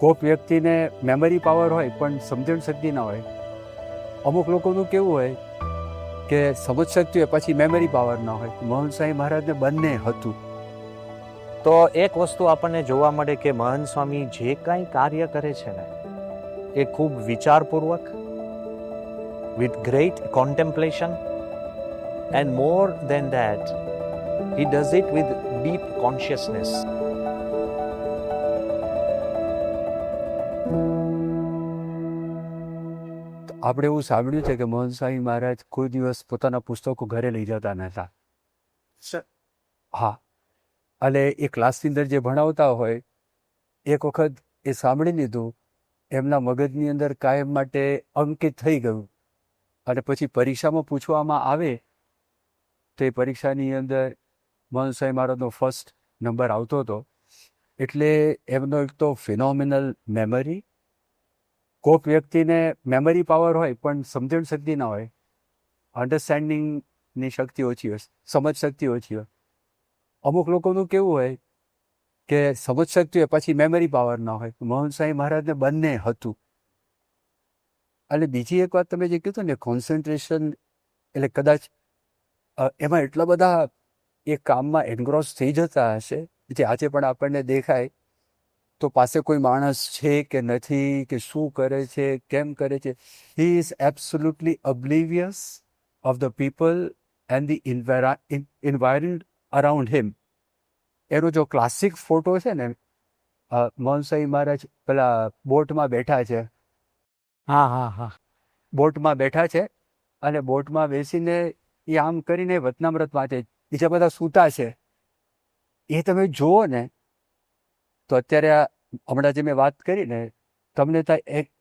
કોઈક વ્યક્તિને memory power હોય પણ સમજણ શક્તિ ના હોય. અમુક લોકોનું કેવું હોય કે સમજ શક્તિ હોય પછી મેમરી પાવર ના હોય. મોહન સ્વામી મહારાજને બંને હતું. તો એક વસ્તુ આપણને જોવા મળે કે મહંત સ્વામી જે કાંઈ કાર્ય કરે છે ને, એ ખૂબ વિચારપૂર્વક with great contemplation and more than that he does it with deep consciousness આપણે એવું સાંભળ્યું છે કે મોહન સ્વામી મહારાજ કોઈ દિવસ પોતાના પુસ્તકો ઘરે લઈ જતા નહોતા. હા. અને એ ક્લાસની અંદર જે ભણાવતા હોય એક વખત એ સાંભળી લીધું એમના મગજની અંદર કાયમ માટે અંકિત થઈ ગયું. અને પછી પરીક્ષામાં પૂછવામાં આવે તો એ પરીક્ષાની અંદર મોહન સ્વામી મહારાજનો ફર્સ્ટ નંબર આવતો હતો. એટલે એમનો એક તો ફિનોમિનલ મેમરી કોઈક વ્યક્તિને મેમરી પાવર હોય, પણ સમજણ શક્તિ ના હોય અન્ડરસ્ટેન્ડિંગની શક્તિ ઓછી હોય, સમજ શક્તિ ઓછી હોય. અમુક લોકોનું કેવું હોય કે સમજ શક્તિ હોય, પછી મેમરી પાવર ના હોય. મોહન સાંઈ મહારાજને બંને હતું. અને બીજી એક વાત તમે જે કીધું ને કોન્સન્ટ્રેશન એટલે કદાચ એમાં એટલા બધા એ કામમાં એનગ્રોસ થઈ જતા હશે, જે આજે પણ આપણને દેખાય તો પાસે કોઈ માણસ છે કે નથી કે શું કરે છે કેમ કરે છે? He is absolutely oblivious of the people and the environment around him એનો જો ક્લાસિક ફોટો છે ને મોનસાઈ મહારાજ પેલા બોટમાં બેઠા છે. હા હા હા. બોટમાં બેઠા છે અને બોટમાં બેસીને એ આમ કરીને વતનામ્રત વાંચે. બીજા બધા સૂતા છે એ તમે જુઓ ને તો અત્યારે આ હમણાં જે મેં વાત કરી ને તમને તો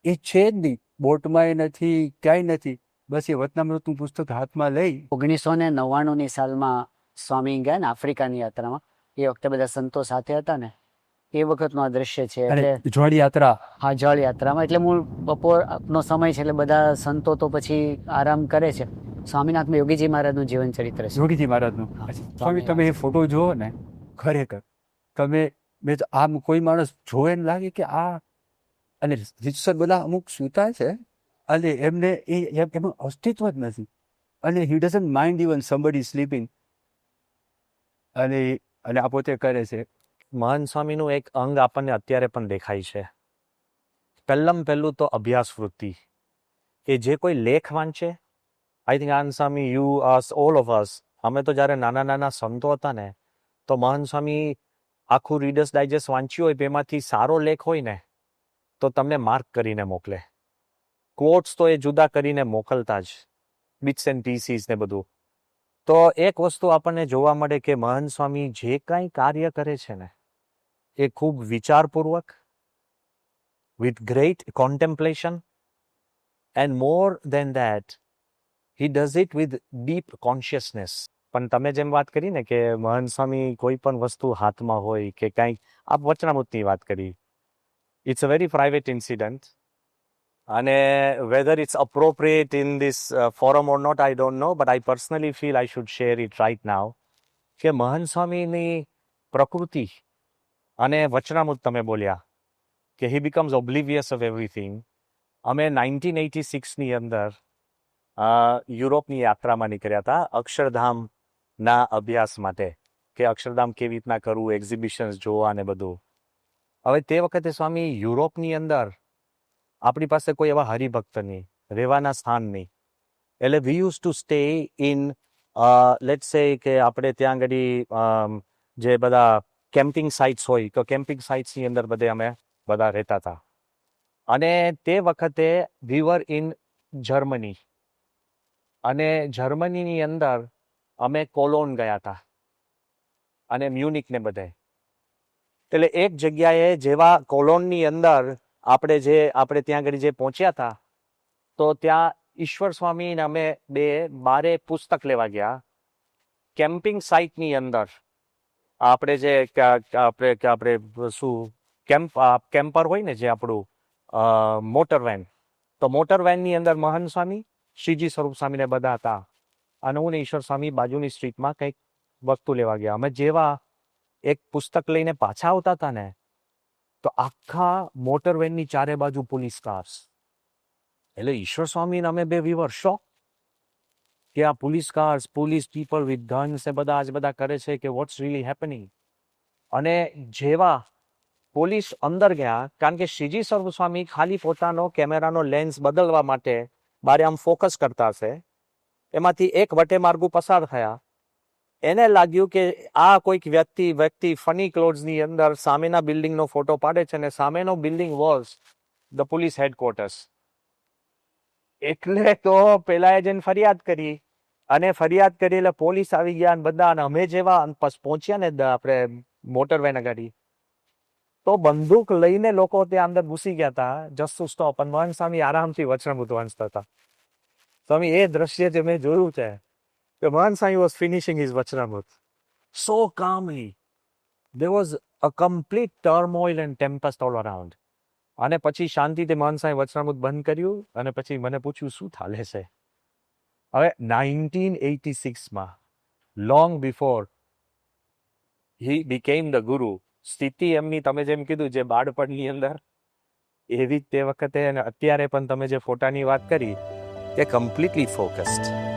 એ- છે જ નહીં. બોટમાં એ નથી ક્યાંય નથી. બસ એ વતનામૃતનું પુસ્તક હાથમાં લઈ ઓગણીસો ને નવ્વાણુંની સાલમાં સ્વામી ગયા ને આફ્રિકાની યાત્રામાં. એ વખતે બધા સંતો સાથે હતા ને. એ વખતનું આ દ્રશ્ય છે એટલે જળ યાત્રા. હા જળ યાત્રામાં. એટલે મૂળ બપોરનો સમય છે એટલે બધા સંતો તો પછી આરામ કરે છે. સ્વામિનાથમાં યોગીજી મહારાજનું જીવન ચરિત્ર છે. યોગીજી મહારાજનું. સ્વામી તમે એ ફોટો જુઓ ને ખરેખર. તમે મેં તો આમ કોઈ માણસ જોવે ને લાગે કે આ, અને રીતસર બધા અમુક સૂતા છે, અને એમને એ એમ- અસ્તિત્વ જ નથી. અને he doesn't mind even somebody sleeping અને અને આ પોતે કરે છે. મહાન સ્વામીનું એક અંગ આપણને અત્યારે પણ દેખાય છે. પહેલમ પહેલું તો અભ્યાસ વૃત્તિ કે જે કોઈ લેખ વાંચે. I think on Swami you us all of us અમે તો જ્યારે નાના નાના સંતો હતા ને, તો મહાન સ્વામી આખું રીડર્સ ડાયજેસ્ટ વાંચ્યું હોય એમાંથી સારો લેખ હોય ને, તો તમને માર્ક કરીને મોકલે. ક્વોટ્સ તો એ જુદા કરીને મોકલતા જ બિટ્સ એન્ડ પીસીસ ને બધું. તો એક વસ્તુ આપણને જોવા મળે કે મહંત સ્વામી જે કાંઈ કાર્ય કરે છે ને, એ ખૂબ વિચારપૂર્વક with great contemplation and more than that he does it with deep consciousness પણ તમે જેમ વાત કરી ને કે મહંત સ્વામી કોઈ પણ વસ્તુ હાથમાં હોય કે કંઈક, આપ વચનામૃતની વાત કરી. It's a very private incident અને whether it's appropriate in this forum or not I don't know but I personally feel I should share it right now કે મહંત સ્વામીની પ્રકૃતિ અને વચનામૃત તમે બોલ્યા કે he becomes oblivious of everything અમે nineteen eighty સિક્સની અંદર યુરોપની યાત્રામાં નીકળ્યા હતા. અક્ષરધામના અભ્યાસ માટે કે અક્ષરધામ કેવી રીતના કરવું એક્ઝિબિશન્સ જોવા ને બધું. હવે તે વખતે સ્વામી, યુરોપની અંદર આપણી પાસે કોઈ એવા હરિભક્ત નહીં, રહેવાના સ્થાન નહીં. એટલે we use to stay in let say કે આપણે ત્યાં આગળ જે બધા કેમ્પિંગ સાઇટ્સ હોય, તો કેમ્પિંગ સાઇટ્સની અંદર બધે અમે બધા રહેતા હતા. અને તે વખતે વી વર ઇન જર્મની અને જર્મનીની અંદર અમે કોલોન ગયા હતા અને મ્યુનિક ને બધે એટલે એક જગ્યાએ જેવા કોલોનની અંદર આપણે જે, આપણે ત્યાં આગળ જે પહોંચ્યા હતા તો ત્યાં ઈશ્વર સ્વામી અમે બે, બારે પુસ્તક લેવા ગયા. કેમ્પિંગ સાઇટની અંદર. આપણે જે આપણે આપણે શું, કેમ્પ કેમ્પર હોય ને જે આપણું મોટર વેન. તો મોટર વેનની અંદર મહાન સ્વામી, શ્રીજી સ્વરૂપ સ્વામીને બધા હતા. અને હું ને ઈશ્વર સ્વામી બાજુની સ્ટ્રીટમાં કંઈક વસ્તુ લેવા ગયા. અમે જેવા એક પુસ્તક લઈને પાછા આવતા હતા ને, તો આખા મોટર વેનની ચારે બાજુ પોલીસ કાર્સ એટલે ઈશ્વર સ્વામીને અમે બે વી વર શોક કે આ police cars police people with guns એ બધા આજ બધા કરે છે કે વોટ્સ રીલી હેપનિંગ અને જેવા પોલીસ અંદર ગયા, કારણ કે શ્રીજી સર્વસ્વામી ખાલી પોતાનો કેમેરાનો લેન્સ બદલવા માટે બારે આમ ફોકસ કરતા હશે એમાંથી એક વટે માર્ગો પસાર થયા. એને લાગ્યું કે આ કોઈક વ્યક્તિ વ્યક્તિ ફની ક્લોથ્સની અંદર સામેના બિલ્ડિંગનો ફોટો પાડે છે અને સામેનો building was the police headquarters. એટલે તો પેલાએ જઈને ફરિયાદ કરી. અને ફરિયાદ કરી એટલે પોલીસ આવી ગયા અને બધા અને અમે જેવા પહોંચ્યા ને આપણે મોટર વેન ગાડી. તો બંદૂક લઈને લોકો ત્યાં અંદર ઘૂસી ગયા હતા. Just to stop. અને મોહન સ્વામી આરામથી વચનામૃત વાંચતા હતા સ્વામી, એ દ્રશ્ય જે મેં જોયું છે કે મહાન Sai was finishing his Vachanamrut so calmly they was a complete turmoil and tempest all around અને પછી શાંતિથી મહાન સાંઈ વચનામૃત બંધ કર્યું અને પછી મને પૂછ્યું, શું થાલે છે હવે nineteen eighty સિક્સમાં long before he became the guru સ્થિતિ એમની તમે જેમ કીધું જે બાળપણની અંદર, એવી જ તે વખતે અને અત્યારે પણ તમે જે ફોટાની વાત કરી they're completely focused.